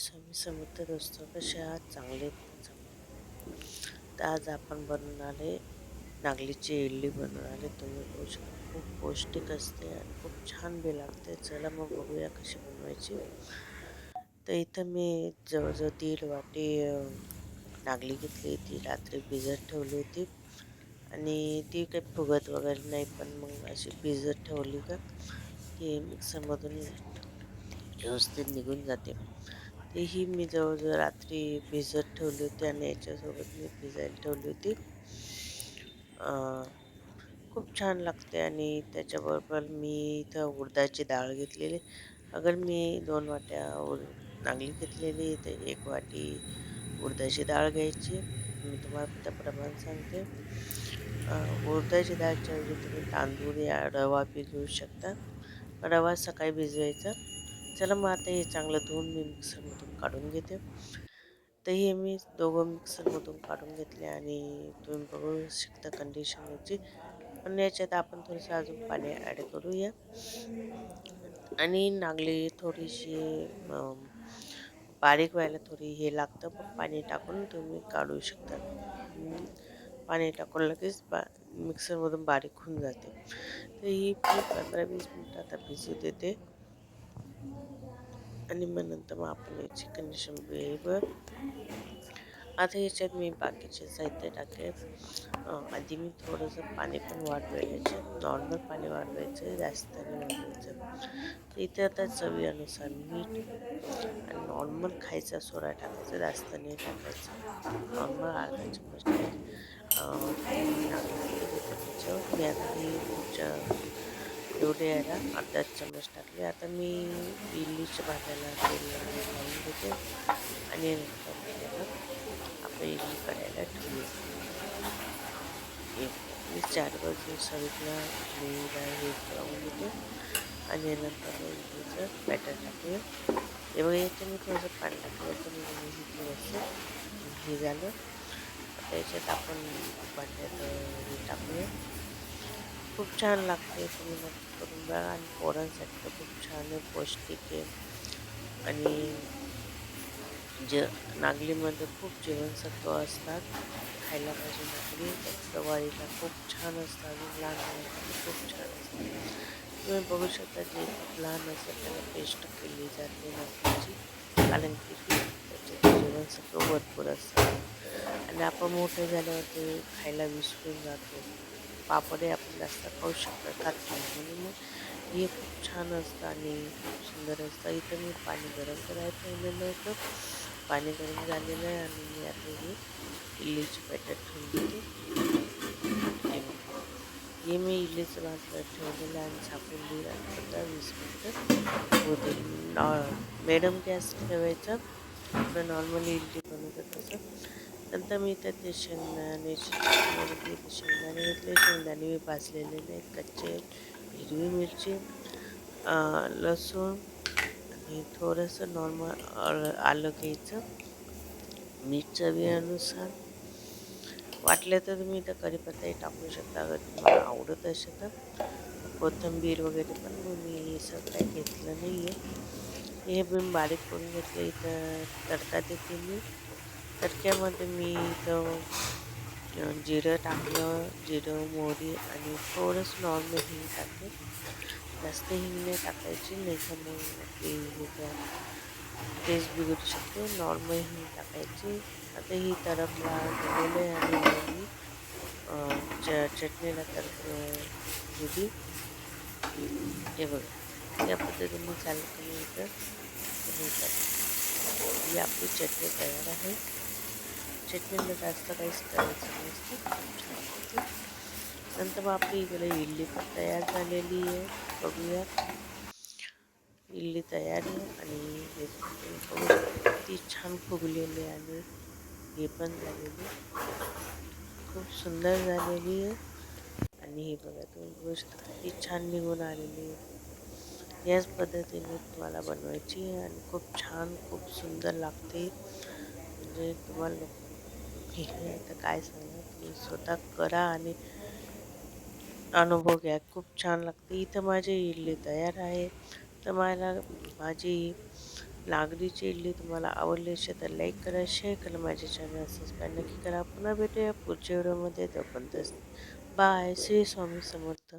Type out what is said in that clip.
स्वामी समर्थ दोस्त कसे आहात चांगले तर आज आपण बनवून आले नागलीची इडली बनवून आले. तुम्ही बघू शकता खूप पौष्टिक असते आणि खूप छान बी लागते. चला मग बघूया कशी बनवायची. तर इथं मी जवळजवळ दीड वाटी नागली घेतली होती. रात्री भिजत ठेवली होती. आणि ती काही फुगत वगैरे नाही पण मग अशी भिजत ठेवली का ती मिक्सरमधून व्यवस्थित निघून जाते. तेही मी जवळजवळ रात्री भिजत ठेवली होती आणि याच्यासोबत मी भिजायला ठेवली होती. खूप छान लागते आणि त्याच्याबरोबर मी इथं उडदाची डाळ घेतलेली. अगर मी दोन वाट्या उड नागली घेतलेली तर एक वाटी उडदाची डाळ घ्यायची. मी तुम्हाला त्या प्रमाण सांगते. उडदाची डाळच्या ऐवजी तुम्ही तांदूळ या रवा बी घेऊ शकता. रवा सकाळी भिजवायचा. चला मग आता हे चांगलं धुवून मी मिक्सरमधून काढून घेते. तर हे मी दोघं मिक्सरमधून काढून घेतले आणि तुम्ही बघू शकता कंडिशन याची. पण याच्यात आपण थोडंसं अजून पाणी ॲड करूया. आणि नागली थोडीशी बारीक व्हायला थोडी हे लागतं. पण पाणी टाकून तुम्ही काढू शकता. पाणी टाकून लगेच बा मिक्सरमधून बारीक होऊन जाते. तर ही पंधरा वीस मिनटं आता भिजू देते. आणि मग नंतर मग आपण याची कंडिशन बघ आता याच्यात मी बाकीचे साहित्य टाकले. आधी मी थोडंसं पाणी पण वाढवायचं. नॉर्मल पाणी वाढवायचं जास्त नाही वाढवायचं. तर इथे आता चवीनुसार मीठ आणि नॉर्मल खायचा सोडा टाकायचा जास्त नाही टाकायचं. नॉर्मल अर्धा चम्मच मी आता हे पुढच्या एवढे आहे ना अर्धा चम्मच टाकले. आता मी इडलीच्या भाज्याला तेल लावून घेते आणि आपण इडली करायला ठेवू एक मी चार बाजू साईडला इडलीला हे लावून घेते आणि नंतर इडलीचं बॅटर टाकूया. हे बघा याच्यात मी थोडंसं पाणी टाकलं. तर मी घेतली असं हे झालं. आता याच्यात आपण भांड्यात हे टाकूया. खूप छान लागते तुम्ही नक्की करून बघा आणि पोरांसाठी तर खूप छान आहे पौष्टिक आहे. आणि ज नागलीमध्ये खूप जीवनसत्व असतात खायला पाहिजे नागली त्याचं वारीला खूप छान असतात लहान मुलांसाठी खूप छान असतात तुम्ही बघू शकता जे खूप लहान असतात त्याला पेस्ट केली जाते नागलीची कारण की त्याचे जीवनसत्व भरपूर असतात. आणि आपण मोठे झाल्यावर ते खायला विसरून जातो. पापडे आपण जास्त खाऊ शकतो. खात नाही म्हणून हे खूप छान असतं आणि खूप सुंदर असतं. इथं मी पाणी गरम करायला ठेवलेलं होतं. पाणी गरम झालेलं आहे आणि मी आता हे इडलीची पॅकेट ठेवून देते. हे मी इडलीचं भाजलं ठेवलेलं आहे आणि झाकून दिलं आणि पंधरा वीस मिनटं. होते. मॅडम गॅस ठेवायचा. आपलं नॉर्मली इडली बनवतं तसं. नंतर मी तर ते शेंगदाणे घेतले शेंगदाणे घेतले. शेंगदाणे मी भाजलेले नाहीत कच्चे हिरवी मिरची लसूण आणि थोडंसं नॉर्मल आलं घ्यायचं. मीठ चवीनुसार. वाटलं तर तुम्ही इथं कढीपत्ताही टाकू शकता अगर तुम्हाला आवडत असेल तर. कोथिंबीर वगैरे पण मी हे सगळं काही घेतलं नाही आहे हे मी बारीक करून घेतलं इथं तडका देते मी. तडक्यामध्ये मी इथं जिरं टाकलं जिरं मोहरी आणि थोडंसं नॉर्मल हिंग टाकले. जास्त हिंग नाही टाकायची नाही तर मग टेस्ट बिघडू शकते. नॉर्मल हिंग टाकायची. आता ही तडकला गेलेलं आहे आणि मी च चटणीला तडक दिली हे बघा. या पद्धतीने चालू केलं इथं. हे आपली चटणी तयार आहे. चटणीला जास्त काहीच करायचं नसतं नंतर मग आपली इकडे इडली पण तयार झालेली आहे. बघूया. इडली तयार आहे आणि हे बघू छान फुगलेली आणि हे पण झालेली. खूप सुंदर झालेली आहे. आणि हे बघा तुम्ही बघू शकता किती छान निघून आलेली आहे. याच पद्धतीने तुम्हाला बनवायची आहे आणि खूप छान खूप सुंदर लागते. म्हणजे तुम्हाला हे तर काय सांगू? तुम्ही स्वतः करा आणि अनुभव घ्या. खूप छान लागते. इथं माझी इडली तयार आहे. तर मला माझी नागलीची इडली तुम्हाला आवडली असेल तर लाईक करा शेअर करा माझे चॅनल सबस्क्राईब नक्की करा. पुन्हा भेटूया पुढच्या व्हिडिओमध्ये तोपर्यंत बाय श्री स्वामी समर्थ.